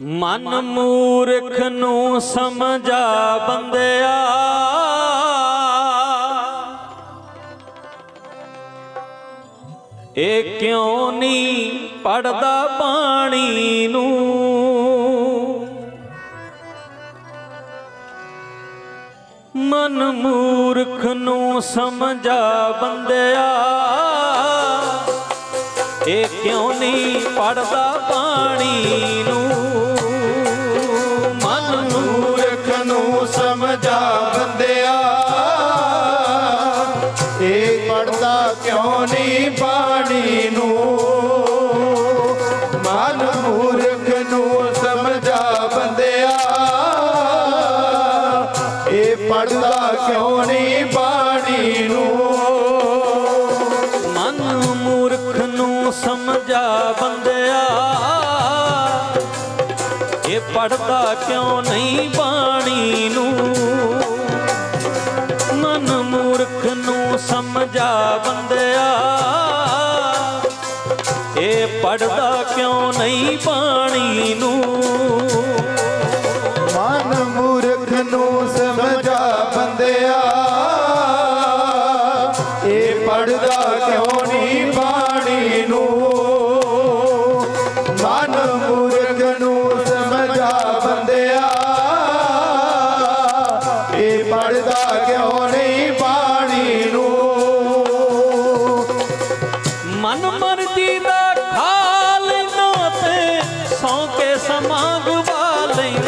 ਮਨ ਮੂਰਖ ਨੂੰ ਸਮਝਾ ਬੰਦਿਆ। ਇਹ ਕਿਉਂ ਨਹੀਂ ਪੜਦਾ ਪਾਣੀ ਨੂੰ? ਮਨ ਮੂਰਖ ਨੂੰ ਸਮਝਾ ਬੰਦਿਆ। ਇਹ ਕਿਉਂ ਨਹੀਂ ਪੜਦਾ ਪਾਣੀ ਨੂੰ? ਇਹ ਪੜਦਾ ਕਿਉਂ ਨਹੀਂ ਬਾਣੀ ਨੂੰ? ਮਨ ਮੂਰਖ ਨੂੰ ਸਮਝਾ ਬੰਦਿਆ। ਇਹ ਪੜਦਾ ਕਿਉਂ ਨਹੀਂ ਬਾਣੀ ਨੂੰ? ਮਨ ਮੂਰਖ ਨੂੰ ਸਮਝਾ ਬੰਦਿਆ। ਸਮਝਾ ਬੰਦਿਆ। ਇਹ ਪੜਦਾ ਕਿਉਂ ਨਹੀਂ ਪਾਣੀ ਨੂੰ? ਮਨ ਮੂਰਖ ਨੂੰ ਸਮਝਾ ਬੰਦਿਆ। ਇਹ ਪੜਦਾ ਕਿਉਂ ਨਹੀਂ ਪਾਣੀ ਨੂੰ? ਮਨ ਮਨ ਮਰਜ਼ੀ ਦਾ ਖਾ ਲੈਂਦਾ ਤੇ ਸੌ ਕੇ ਸਮਾਂ ਗਵਾ ਲੈਂਦਾ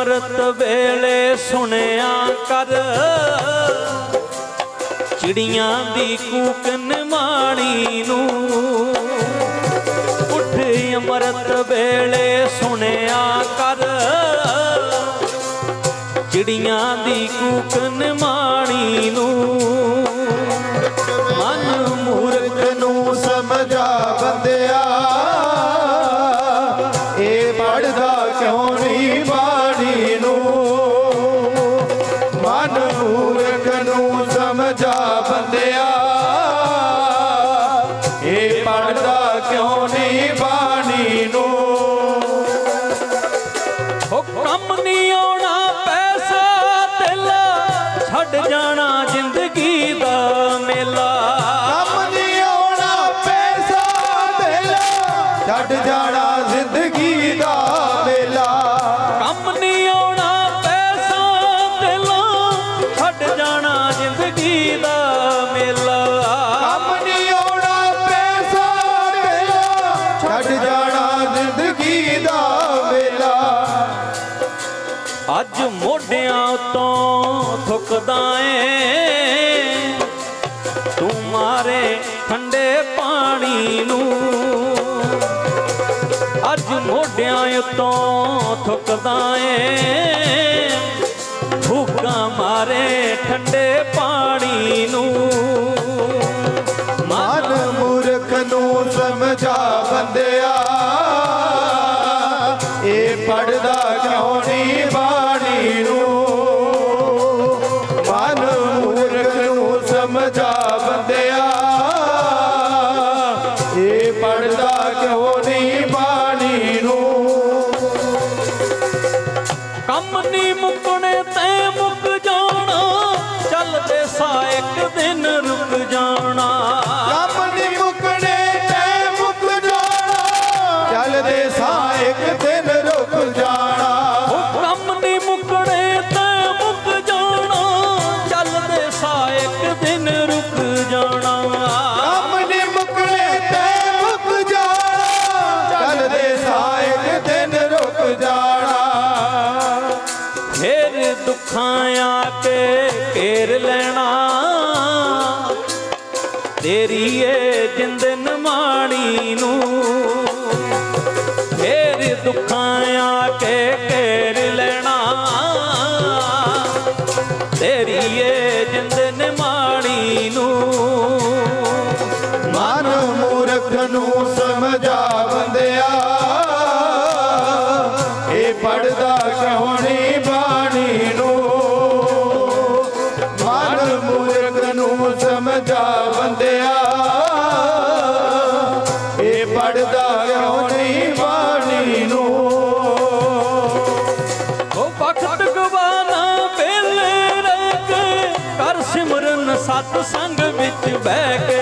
ਅੰਮ੍ਰਿਤ ਵੇਲੇ ਸੁਣਿਆ ਕਰ। ਚਿੜੀਆਂ ਦੀ ਕੂਕਨ ਨਿਮਾਣੀ ਨੂੰ। ਉੱਠ ਅੰਮ੍ਰਿਤ ਵੇਲੇ ਸੁਣਿਆ ਕਰ। ਚਿੜੀਆਂ ਦੀ ਕੂਕਨ ਨਿਮਾਣੀ ਨੂੰ ਸਮਝਾ ਬੰਦਿਆ। ਇਹ ਪੜਦਾ ਕਿਉਂ ਨਹੀਂ ਬਾਣੀ ਨੂੰ? ਹੋ ਕੰਮ ਨਹੀਂ ਆਉਣਾ ਪੈਸਾ ਤੇਲਾ ਛੱਡ ਜਾਣਾ ਜ਼ਿੰਦਗੀ ਦਾ ਮੇਲਾ। ਕੰਮ ਨਹੀਂ ਆਉਣਾ ਪੈਸਾ ਦੇਲਾ ਛੱਡ ਜਾਣਾ ਜ਼ਿੰਦਗੀ ਦਾ ਵੇਲਾ ਕੰਮ ਅੱਜ ਮੋਢਿਆਂ ਤੋਂ ਥੁੱਕਦਾ ਏ। ਤੂੰ ਮਾਰੇ ਠੰਡੇ ਪਾਣੀ ਨੂੰ। ਅੱਜ ਮੋਢਿਆਂ ਤੋਂ ਥੁੱਕਦਾ ਏ। ਭੁੱਖਾ ਮਾਰੇ ਠੰਡੇ ਪਾਣੀ ਨੂੰ। ਮਨ ਮੂਰਖ ਨੂੰ ਸਮਝਾ ਬੰਦਿਆ। ਇਹ ਪੜਦਾ ਕਿਉਂ ਨਹੀਂ ਕੰਮ ਨਹੀਂ ਮੁੱਕਣੇ ਤੈ ਮੁੱਕ ਜਾਣਾ। ਚੱਲਦੇ ਸਾ ਇੱਕ ਦਿਨ ਰੁਕ ਜਾਣਾ। ਕੰਮ ਮੁੱਕਣੇ ਤੇ ਮੁੱਕ ਜਾਣਾ। ਚੱਲਦੇ ਸਾਂ ਇੱਕ ਦਿਨ ਰੁਕ ਜਾਣਾ। ਤੇਰੀ ਏ ਜਿੰਦ ਨਮਾਣੀ ਨੂੰ। ਫੇਰ ਦੁੱਖਾਂ ਆ ਕੇ ਘੇਰ ਲੈਣਾ। ਸਤ ਸੰਗ ਵਿੱਚ ਬਹਿ ਕੇ।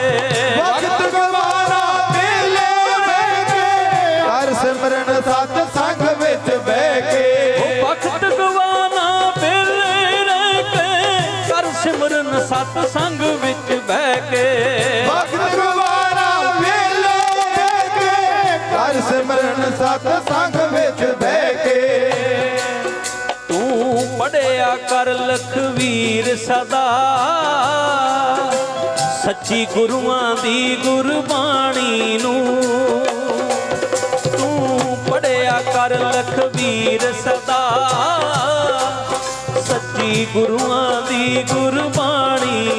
ਵਕਤ ਗਵਾਨਾ ਵੇਲੇ ਬਹਿ ਕੇ। ਕਰ ਸਿਮਰਨ ਸਤ ਸੰਗ ਵਿੱਚ ਬਹਿ ਕੇ। ਬਖਤ ਗਵਾਨਾ ਵੇਲੇ ਰਹਿ ਕੇ। ਕਰ ਸਿਮਰਨ ਸਤ ਸੰਗ ਵਿੱਚ ਬਹਿ ਕੇ। ਵਕਤ ਗਵਾਨਾ ਵੇਲੇ ਬਹਿ ਕੇ। ਕਰ ਸਿਮਰਨ ਸਤ ਸੰਗ ਵਿੱਚ ਬਹਿ ਕੇ। ਤੂੰ ਪੜਿਆ ਕਰ ਲਖਵੀਰ ਸਦਾ। ਸੱਚੀ ਗੁਰੂਆਂ ਦੀ ਗੁਰਬਾਣੀ ਨੂੰ ਤੂੰ ਪੜਿਆ ਕਰ ਲਖਵੀਰ ਸਦਾ। ਸੱਚੀ ਗੁਰੂਆਂ ਦੀ ਗੁਰਬਾਣੀ